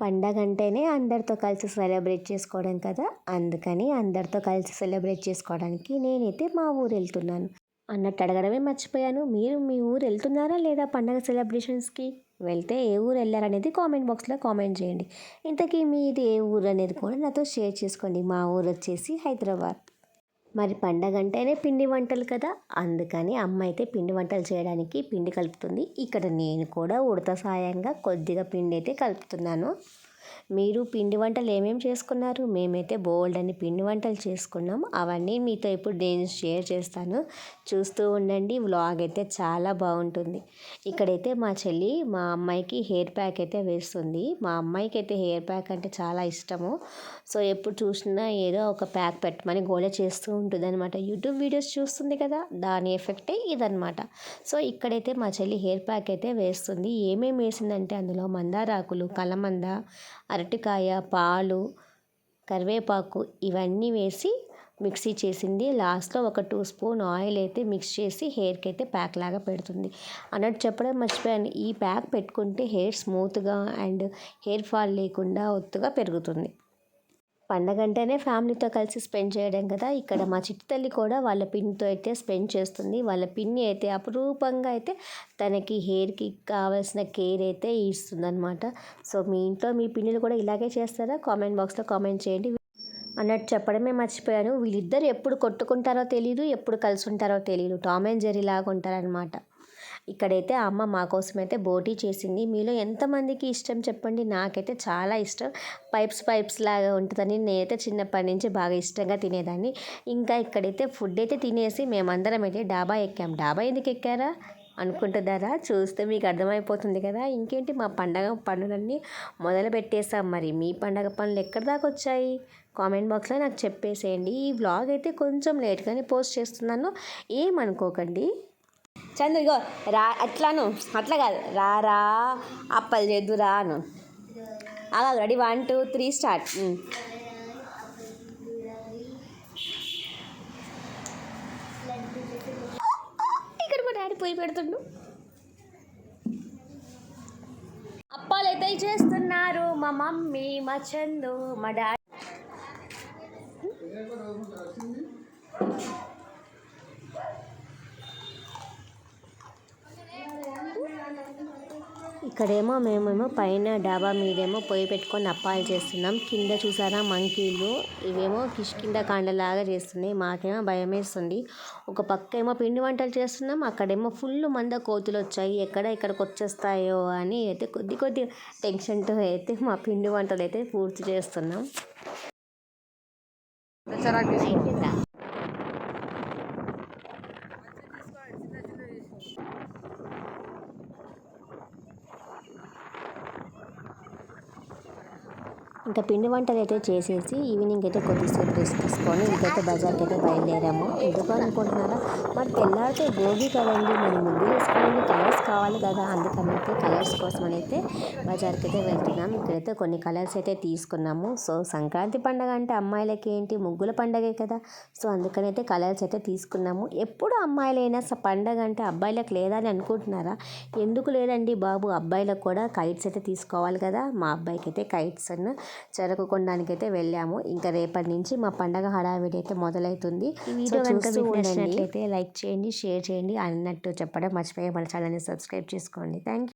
పండగ అంటేనే అందరితో కలిసి సెలబ్రేట్ చేసుకోవడం కదా? అందుకని అందరితో కలిసి సెలబ్రేట్ చేసుకోవడానికి నేనైతే మా ఊరు వెళ్తున్నాను. అన్నట్టు అడగడమే మర్చిపోయాను. మీరు మీ ఊరు వెళ్తున్నారా లేదా పండగ సెలబ్రేషన్స్కి? వెళ్తే ఏ ఊరు వెళ్ళారనేది కామెంట్ బాక్స్లో కామెంట్ చేయండి. ఇంతకీ మీది ఏ ఊరు అనేది కూడా నాతో షేర్ చేసుకోండి. మా ఊరు వచ్చేసి హైదరాబాద్. మరి పండగ అంటేనే పిండి వంటలు కదా. అందుకని అమ్మ అయితే పిండి వంటలు చేయడానికి పిండి కలుపుతుంది. ఇక్కడ నేను కూడా ఉడత సాయంగా కొద్దిగా పిండి అయితే కలుపుతున్నాను. మీరు పిండి వంటలు ఏమేమి చేసుకున్నారు? మేమైతే బోల్డ్ అని పిండి వంటలు చేసుకున్నాం అవన్నీ మీతో ఇప్పుడు నేను షేర్ చేస్తాను. చూస్తూ ఉండండి. వ్లాగ్ అయితే చాలా బాగుంటుంది. ఇక్కడైతే మా చెల్లి మా అమ్మాయికి హెయిర్ ప్యాక్ అయితే వేస్తుంది. మా అమ్మాయికి అయితే హెయిర్ ప్యాక్ అంటే చాలా ఇష్టము. సో ఎప్పుడు చూసినా ఏదో ఒక ప్యాక్ పెట్టమని గోళ చేస్తూ ఉంటుంది అనమాట యూట్యూబ్ వీడియోస్ చూస్తుంది కదా? దాని ఎఫెక్టే ఇదనమాట సో ఇక్కడైతే మా చెల్లి హెయిర్ ప్యాక్ అయితే వేస్తుంది. ఏమేమి వేసిందంటే అందులో మందారాకులు కలమంద అరటికాయ పాలు కరివేపాకు ఇవన్నీ వేసి మిక్సీ చేసింది. లాస్ట్లో ఒక టూ స్పూన్ ఆయిల్ అయితే మిక్స్ చేసి హెయిర్కి అయితే ప్యాక్ లాగా పెడుతుంది. అన్నట్టు చెప్పడం మర్చిపోయాను. ఈ ప్యాక్ పెట్టుకుంటే హెయిర్ స్మూత్గా అండ్ హెయిర్ ఫాల్ లేకుండా ఒత్తుగా పెరుగుతుంది. పండగ అంటేనే ఫ్యామిలీతో కలిసి స్పెండ్ చేయడం కదా. ఇక్కడ మా చిట్టి తల్లి కూడా వాళ్ళ పిన్నితో అయితే స్పెండ్ చేస్తుంది. వాళ్ళ పిన్ని అయితే అపురూపంగా అయితే తనకి హెయిర్కి కావాల్సిన కేర్ అయితే ఇస్తుందన్నమాట. సో మీ ఇంట్లో మీ పిన్నులు కూడా ఇలాగే చేస్తారా? కామెంట్ బాక్స్లో కామెంట్ చేయండి. అన్నట్టు చెప్పడమే మర్చిపోయాను. వీళ్ళిద్దరు ఎప్పుడు కొట్టుకుంటారో తెలియదు ఎప్పుడు కలిసి ఉంటారో తెలియదు టామ్ అండ్ జెర్రీ లాగా ఉంటారనమాట ఇక్కడైతే అమ్మ మా కోసం అయితే బోటీ చేసింది. మీలో ఎంతమందికి ఇష్టం చెప్పండి? నాకైతే చాలా ఇష్టం. పైప్స్ పైప్స్ లాగా ఉంటుందని నేనైతే చిన్నప్పటి నుంచి బాగా ఇష్టంగా తినేదాన్ని. ఇంకా ఇక్కడైతే ఫుడ్ అయితే తినేసి మేమందరం అయితే డాబా ఎక్కాం. డాబా ఎందుకు ఎక్కారా? అనుకుంటున్నారా? చూస్తే మీకు అర్థమైపోతుంది కదా. ఇంకేంటి మా పండగ పనులన్నీ మొదలు పెట్టేస్తాం మరి మీ పండగ పనులు ఎక్కడి దాకా వచ్చాయి? కామెంట్ బాక్స్లో నాకు చెప్పేసేయండి. ఈ వ్లాగ్ అయితే కొంచెం లేట్గానే పోస్ట్ చేస్తున్నాను. ఏమనుకోకండి. చందు ఇగో రా అట్లాను అట్లా కాదు. రా రా అప్పలు చేద్దు రాను అలా ready? One two three start. ఇక్కడ మా డాడీ పోయి పెడుతుండు. అప్పాలు అయితే చేస్తున్నారు మా మమ్మీ మా చందు మా డాడీ. ఇక్కడేమో మేమేమో పైన డాబా మీదేమో పొయ్యి పెట్టుకొని అప్పాలు చేస్తున్నాం. కింద చూసారా మంకీలు? ఇవేమో కిష్కింద కాండలాగా చేస్తున్నాయి. మాకేమో భయం వేస్తుంది ఒక పక్క ఏమో పిండి వంటలు చేస్తున్నాం. అక్కడేమో ఫుల్ మంద కోతులు వచ్చాయి. ఎక్కడ ఇక్కడికి వచ్చేస్తాయో అని అయితే కొద్ది కొద్ది టెన్షన్తో అయితే మా పిండి వంటలు అయితే పూర్తి చేస్తున్నాం. అయిపోయిందా? ఇంకా పిండి వంటలు అయితే చేసేసి ఈవినింగ్ అయితే కొద్దిసేపు రెస్ట్ తీసుకొని ఇంకైతే బజార్కి అయితే బయలుదేరాము. ఎందుకు అనుకుంటున్నారా మరి తెల్లారితే భోగి కదండి మరి ముందు వేసుకోవాలి కలర్స్ కావాలి కదా. అందుకని అయితే కలర్స్ కోసం అయితే బజార్కి అయితే వెళ్తున్నాం ఇక్కడైతే కొన్ని కలర్స్ అయితే తీసుకున్నాము. సో సంక్రాంతి పండగ అంటే అమ్మాయిలకి ఏంటి? ముగ్గుల పండగే కదా. సో అందుకని అయితే కలర్స్ అయితే తీసుకున్నాము. ఎప్పుడు అమ్మాయిలైనా పండగ అంటే అబ్బాయిలకు లేదా అని అనుకుంటున్నారా? ఎందుకు లేదండి బాబు? అబ్బాయిలకు కూడా కైట్స్ అయితే తీసుకోవాలి కదా. మా అబ్బాయికి అయితే కైట్స్ అన్న చెరకు కొనడానికి అయితే వెళ్ళాము. ఇంకా రేపటి నుంచి మా పండగ హడావిడి అయితే మొదలవుతుంది. ఈ వీడియో కనుక మీకు నచ్చినట్లయితే లైక్ చేయండి షేర్ చేయండి. అన్నట్టు చెప్పడం మర్చిపోయి మన ఛానల్ని సబ్స్క్రైబ్ చేసుకోండి. థ్యాంక్